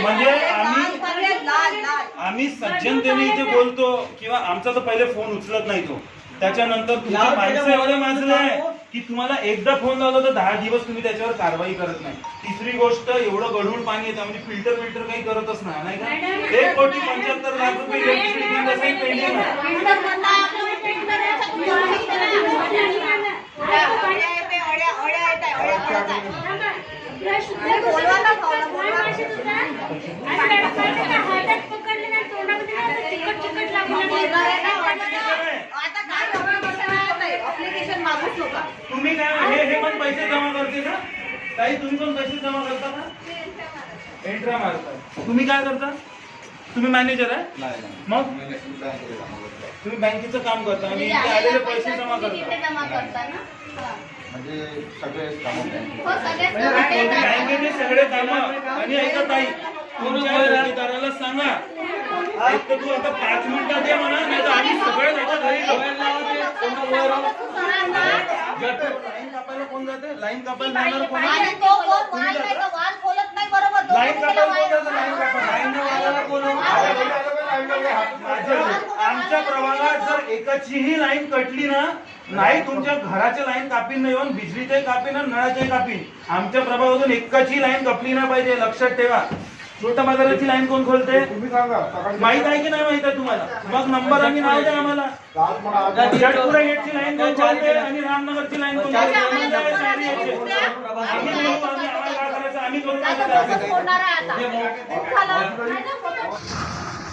म्हणजे आम्ही आम्ही सज्जनतेने इथे बोलतो किंवा आमचा तर पहिले फोन उचलत नाही तो त्याच्यानंतर तुमचे लाल माणसं एवढे माजले आहे. की तुम्हाला एकदा फोन लावला तर दहा दिवस तुम्ही त्याच्यावर कारवाई करत नाही तिसरी गोष्ट एवढं गढूळ पाणी येतं म्हणजे फिल्टर फिल्टर काही करतच नाही नाही का एक कोटी पंच्याहत्तर लाख रुपये तुम्ही ना ना, काय हे हे पण पैसे जमा करते का ताई तुम्ही पण पैसे जमा करता का एंट्रा मारता. तुम्ही काय करता? तुम्ही मॅनेजर आहे? मग? तुम्ही बँकेचं काम करता आणि आलेले पैसे जमा करता. ना? हा. म्हणजे सगळे कामं. हो म्हणजे जमा करता. बँकेचे सगळे काम. आणि ऐका ताई ठेकेदाराला सांगा. एक तर तू आता पाच मिनिटात दे म्हणा नाही तर आम्ही सगळे त्याच्या घरी जाऊ. लाईन कापायला कोण जाते? लाईन कापायला जाणार कोण आणि तो कोण वाल नाही तर वाल बोलत नाही बरोबर? दोन लाईन कापायला कोण वाल- जातं? लाईन कापायला. लाईन वाल्याला कोण आमच्या प्रभागात जर एकाचीही लाईन कटली ना नाही तुमच्या घराच्या लाईन कापीन नाही येऊन बिजलीचे कापीन आणि नळाचे कापीन. आमच्या प्रभागातून एकाची लाईन कपली नाही पाहिजे लक्षात ठेवा. छोट्या बाजाराची लाईन कोण खोलते? तुम्ही सांगा सकाळी माहीत आहे की नाही माहीत आहे तुम्हाला? मग नंबर आणि नाव द्या आम्हाला. काल पण आज- जटपुरा गेटची लाईन कोण खोलते आणि रामनगरची लाईन कोण.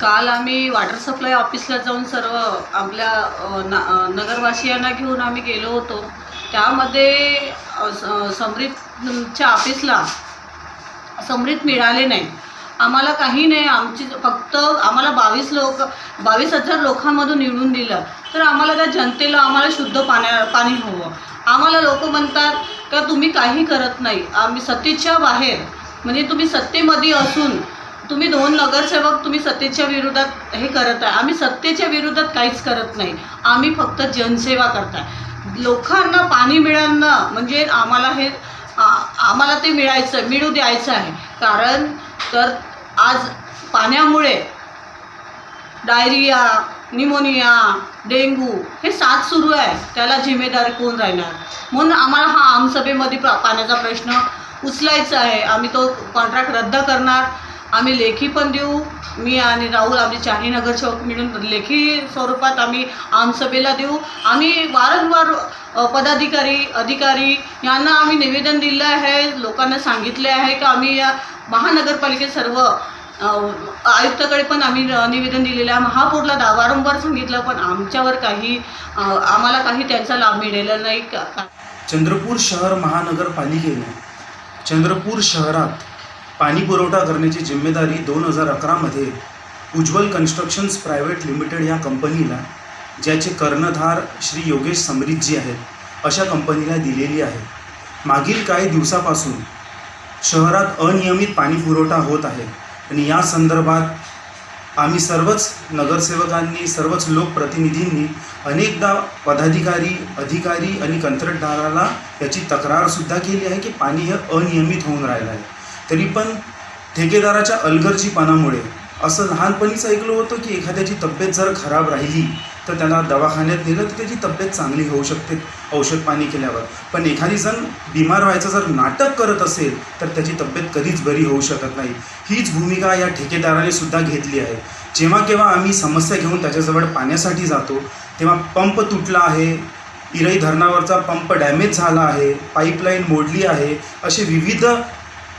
काल आम्ही वॉटर सप्लाय ऑफिसला जाऊन सर्व आपल्या नगरवासियांना घेऊन आम्ही गेलो होतो. त्यामध्ये समृद्धच्या ऑफिसला समृद्ध मिळाले नाही. आम्हाला काही नाही आमची फक्त आम्हाला बावीस लोक बावीस हजार लोकांमधून निवडून दिलं तर आम्हाला त्या जनतेला आम्हाला शुद्ध पाण्या पाणी हवं. आम्हाला लोक म्हणतात का तुम्ही काही करत नाही आम्ही सत्तेच्या बाहेर. म्हणजे तुम्ही सत्तेमध्ये असून तुम्ही दोन नगरसेवक तुम्ही सत्तेच्या विरोधात हे करत आहे. आम्ही सत्तेच्या विरोधात काहीच करत नाही. आम्ही फक्त जनसेवा करताय. लोकांना पाणी मिळणं म्हणजे आम्हाला हे आम्हाला ते मिळायचं मिळू द्यायचं आहे. कारण तर आज पाण्यामुळे डायरिया निमोनिया डेंगू हे साथ सुरू आहे. त्याला जिम्मेदार कोण राहणार? म्हणून आम्हाला हा आमसभेमध्ये प्र पाण्याचा प्रश्न उचलायचा आहे. आम्ही तो कॉन्ट्रॅक्ट रद्द करणार. आम्ही लेखी पण देऊ. मी आणि राहुल आम्ही चारही नगरसेवक मिळून लेखी स्वरूपात आम्ही आमसभेला देऊ. आम्ही वारंवार पदाधिकारी अधिकारी यांना आम्ही निवेदन दिलं आहे. लोकांना सांगितले आहे की आम्ही या महानगरपालिकेत सर्व आयुक्ताकडे पण आम्ही निवेदन दिलेलं आहे. महापौरला दा वारंवार सांगितलं पण आमच्यावर काही आम्हाला काही त्यांचा लाभ मिळालेला नाही. का चंद्रपूर शहर महानगरपालिकेने चंद्रपूर शहरात पाणी पुरवठा करण्याची जिम्मेदारी दोन हजार अकरामध्ये उज्ज्वल कन्स्ट्रक्शन्स प्रायव्हेट लिमिटेड या कंपनीला ज्याचे कर्णधार श्री योगेश समृद्धजी आहेत अशा कंपनीला दिलेली आहे. मागील काही दिवसापासून शहरात अनियमित पाणी पुरवठा होत आहे. आणि या संदर्भात आम्ही सर्वच नगरसेवकांनी सर्वच लोकप्रतिनिधींनी अनेकदा पदाधिकारी अधिकारी आणि कंत्राटदाराला याची तक्रारसुद्धा केली आहे की पाणी हे अनियमित होऊन राहिलं आहे. तरी पण ठेकेदाराच्या अलगर्जीपणामुळे असं लहानपणीच ऐकलं होतं की एखाद्याची तब्येत जर खराब राहिली तर त्याला दवाखान्यात नेलं तर त्याची तब्येत चांगली होऊ शकते औषध पाणी केल्यावर. पण एखादी जण बिमार व्हायचं जर नाटक करत असेल तर त्याची तब्येत कधीच बरी होऊ शकत नाही. हीच भूमिका या ठेकेदाराने सुद्धा घेतली आहे. जेव्हा केव्हा आम्ही समस्या घेऊन त्याच्याजवळ पाण्यासाठी जातो तेव्हा पंप तुटला आहे इरई धरणावरचा पंप डॅमेज झाला आहे पाईपलाईन मोडली आहे असे विविध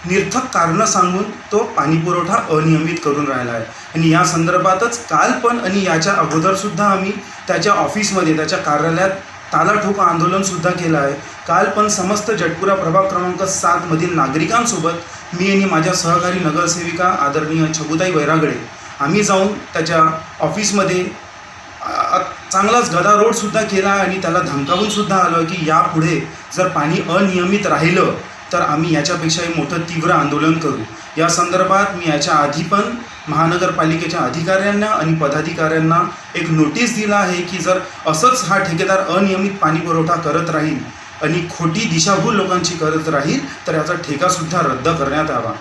निर्थक कारणं सांगून तो पाणीपुरवठा अनियमित करून राहिला आहे. आणि या संदर्भातच काल पण आणि याच्या अगोदरसुद्धा आम्ही त्याच्या ऑफिसमध्ये त्याच्या कार्यालयात तालाठोक आंदोलनसुद्धा केलं आहे. काल पण समस्त जटपुरा प्रभाग क्रमांक सातमधील नागरिकांसोबत मी आणि माझ्या सहकारी नगरसेविका आदरणीय छबुताई वैरागडे आम्ही जाऊन त्याच्या ऑफिसमध्ये चांगलाच गदारोडसुद्धा केला आणि त्याला धमकावूनसुद्धा आलो आलं की यापुढे जर पाणी अनियमित राहिलं तर आम्ही याच्यापेक्षाही मोठं तीव्र आंदोलन करू. या संदर्भात मी याच्या आधी पण महानगरपालिकेच्या अधिकाऱ्यांना आणि पदाधिकाऱ्यांना एक नोटीस दिला आहे की जर असंच हा ठेकेदार अनियमित पाणी पुरवठा करत राहील आणि खोटी दिशाभूल लोकांची करत राहील तर याचा ठेकासुद्धा रद्द करण्यात यावा.